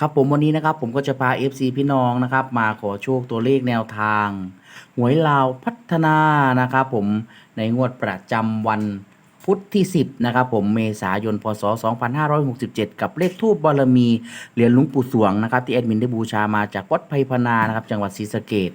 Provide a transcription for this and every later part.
ครับผมวันนี้นะครับผมก็จะพา FC พี่น้องนะครับ มาขอโชคตัวเลขแนวทาง หวยลาวพัฒนานะครับผมในงวดประจำวันพุธที่ 10นะครับผมเมษายนพศ 2567 กับเลขทูบบารมีเหรียญหลุงปู่สวงนะครับที่แอดมินได้บูชามาจากวัดไพพนานะครับจังหวัดศรีสะเกด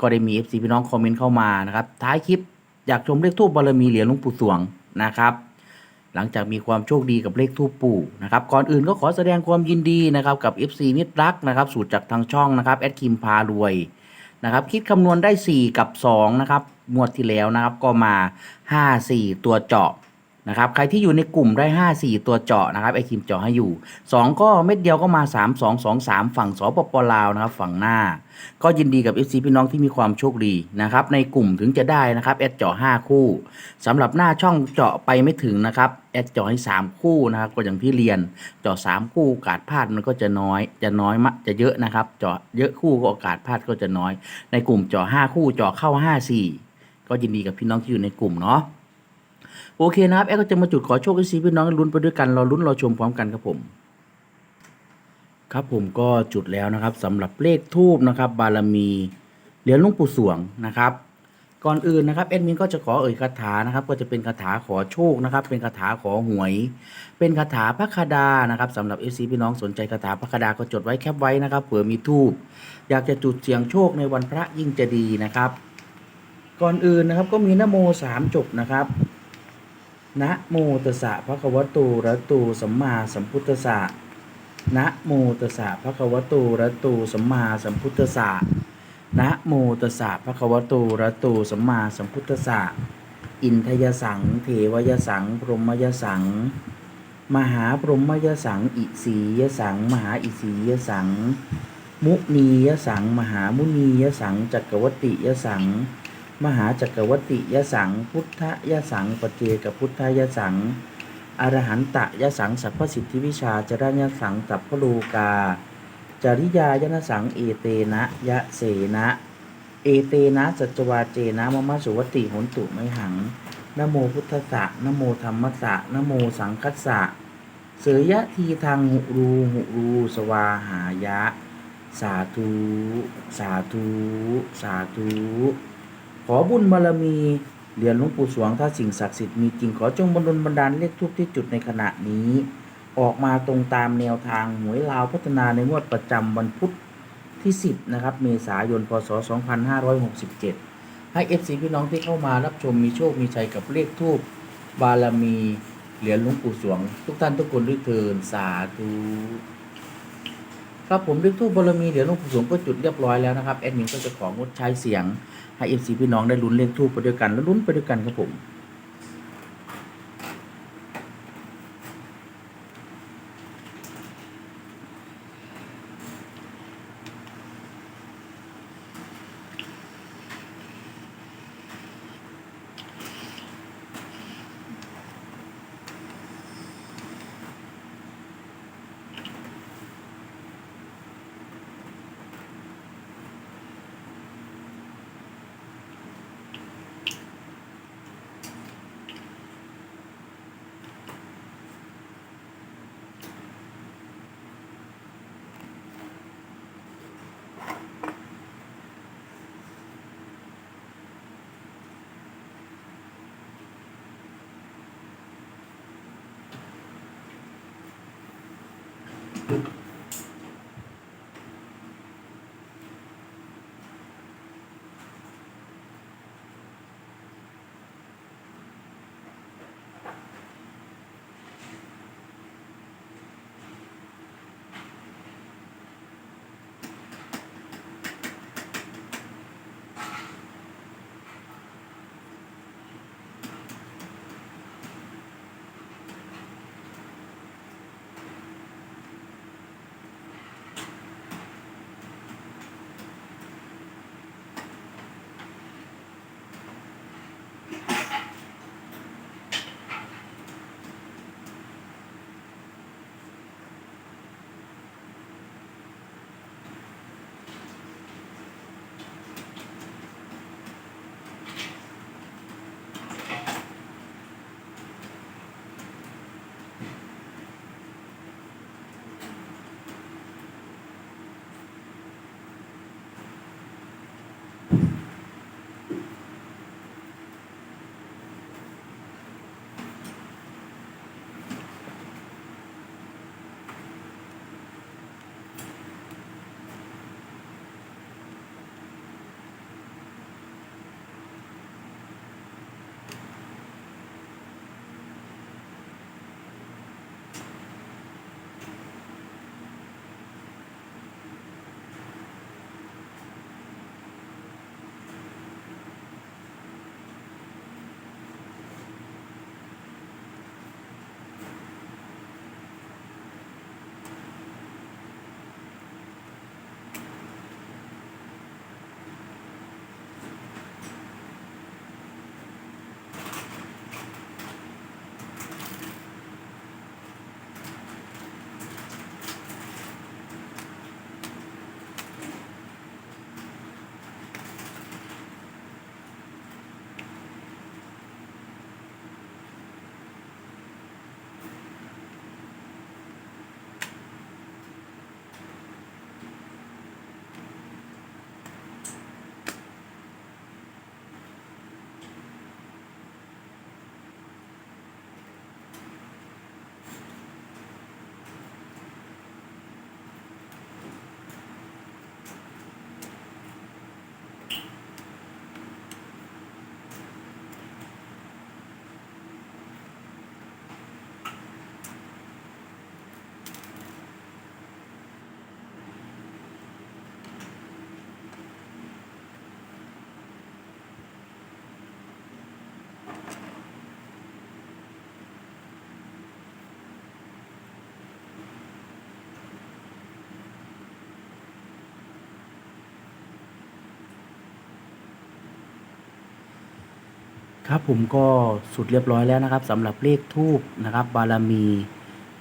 ก็ได้มี FC พี่น้องคอมเมนต์เข้ามานะครับท้ายคลิปอยากชมเลขทูบบารมีเหรียญหลวงปู่สวงนะครับ หลังจากมีความโชคดีกับเลขทูปปู่นะครับก่อนอื่นก็ขอแสดงความยินดีนะครับกับ FC มิตรรักนะครับสูตรจากทางช่องนะครับแอดคิมพารวยนะครับคิดคำนวณได้ 4 กับ2นะครับงวดที่แล้วนะครับก็มา 5 4 ตัวเจาะ นะครับใครที่อยู่ในกลุ่มได้ 5 4 ตัวเจาะนะครับไอคิมเจาะให้อยู่ 2 ก็เม็ดเดียวก็มา 3 2 2 3 ฝั่งสปปลาวนะครับฝั่งหน้า ก็ยินดีกับ FC พี่น้องที่มีความโชคดีนะครับในกลุ่มถึงจะได้นะครับแอดเจาะ5คู่สำหรับหน้าช่องเจาะไปไม่ถึงนะครับแอดเจาะให้ 3 คู่นะครับก็อย่างที่เรียนเจาะ3คู่โอกาสพลาดมันก็จะน้อยจะน้อยมะจะเยอะนะครับเจาะเยอะคู่ก็โอกาสพลาดก็จะน้อย ในกลุ่มเจาะ5คู่เจาะเข้า 5 4 ก็ยินดีกับพี่น้องที่อยู่ในกลุ่มเนาะ โอเคนะครับแอดก็จะมาจุดขอโชคให้ซีพี่น้องลุ้นไปด้วยกันรอลุ้นรอชมพร้อมกันครับผมครับผมก็จุดแล้วนะครับสำหรับเลขทูบนะครับ บารมีเหรียญหลุงปู่สวงนะครับ ก่อนอื่นนะครับแอดมินก็จะขอเอ่ยคาถานะครับ ก็จะเป็นคาถาขอโชคนะครับ เป็นคาถาขอหวย เป็นคาถาพระคดานะครับสำหรับเอซีพี่น้องสนใจคาถาพระคดาก็จดไว้แคปไว้นะครับเผื่อมีทูบอยากจะจุดเสียงโชคในวันพระยิ่งจะดีนะครับ ก่อนอื่นนะครับก็มีนโมสามจบนะครับ นะโมตัสสะพระควตอะระหะโตสัมมาสัมพุทธัสสะนะโมตัสสะภะควตอะระหะโตสัมมาสัมพุทธัสสะนะโมตัสสะภะควตอะระหะโตสัมมาสัมพุทธัสสะอินทยสัง เทวยสัง พรหมยสัง มหาพรหมยสัง อิสียสัง มหาอิสียสัง มุนียสัง มหามุนียสังจักรวติยสัง มหาจักรวติยสัง พุทธยสังปเจกพุทธยสัง อรหันตะยสังสัพพสิทธิวิชาจรณยสังสัพพโลกา จริยายนสังเอเตนะยะเสนะเอเตนะสัจวาเจนะมะมะสุวติโหนตุไมหังนโมพุทธะนโมธรรมะนโมสังคัสสะเสยยะทีทางหุรูหุรูสวาหายะ สาธุ สาธุ สาธุ ขอบุญบารมีเหรียญหลวงปู่สวงถ้าสิ่งศักดิ์สิทธิ์มีจริงขอจงบันดลบันดาลเลขทุกที่จุดในขณะนี้ ออกมาตรงตามแนวทางหวยลาวพัฒนาในงวดประจำวันพุธที่ 10 นะครับ เมษายน พศ 2567 ให้ FC พี่น้องที่เข้ามารับชมมีโชค มีชัยกับเลขทูปบารมีเหรียญหลวงปู่สวง ทุกท่านทุกคนด้วยเทินสาธุ ครับผมเลขทูบบารมีเดี๋ยวหลวงปู่สวงก็จุดเรียบร้อยแล้วนะครับแอดมินก็จะของดใช้เสียงให้เอฟซีพี่น้องได้ลุ้นเลขทูบไปด้วยกันแล้วลุ้นไปด้วยกันครับผม you. ครับผมก็สุดเรียบร้อยแล้วนะครับสำหรับเลขทูบนะครับ บารมี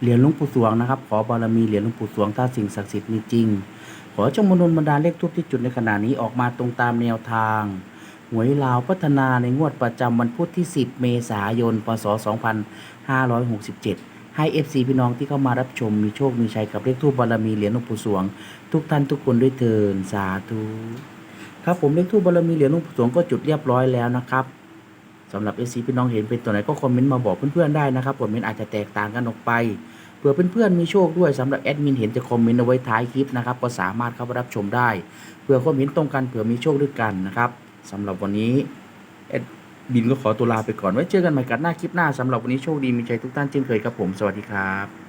เหรียญหลวงปู่สวงนะครับ ขอบารมีเหรียญหลวงปู่สวงถ้าสิ่งศักดิ์สิทธิ์มีจริง ขอจงมนุนบรรดาลเลขทูบที่จุดในขณะนี้ออกมาตรงตามแนวทางหวยลาวพัฒนาในงวดประจำวันพุธที่ 10 เมษายน พศ 2567 ให้ FC พี่น้องที่เข้ามารับชมมีโชค มีชัยกับเลขทูบบารมีเหรียญหลวงปู่สวง ทุกท่านทุกคนด้วยเทินสาธุ ครับผมเลขทูบบารมีเหรียญหลวงปู่สวงก็จุดเรียบร้อยแล้วนะครับ สำหรับเอซีพี่น้องเห็นเป็นตัวไหนก็คอมเมนต์มาบอกเพื่อนๆได้นะครับคอมเมนอาจจะแตกต่างกันออกไปเผื่อเพื่อนๆมีโชคด้วยสำหรับแอดมินเห็นจะคอมเมนต์เอาไว้ท้ายคลิปนะครับก็สามารถเข้าไปรับชมได้เผื่อความเห็นตรงกันเผื่อมีโชคด้วยกันนะครับสำหรับวันนี้แอดมินก็ขอตัวลาไปก่อนไว้เจอกันใหม่กันหน้าคลิปหน้าสำหรับวันนี้โชคดีมีใจทุกท่านเช่นเคยครับผมสวัสดีครับ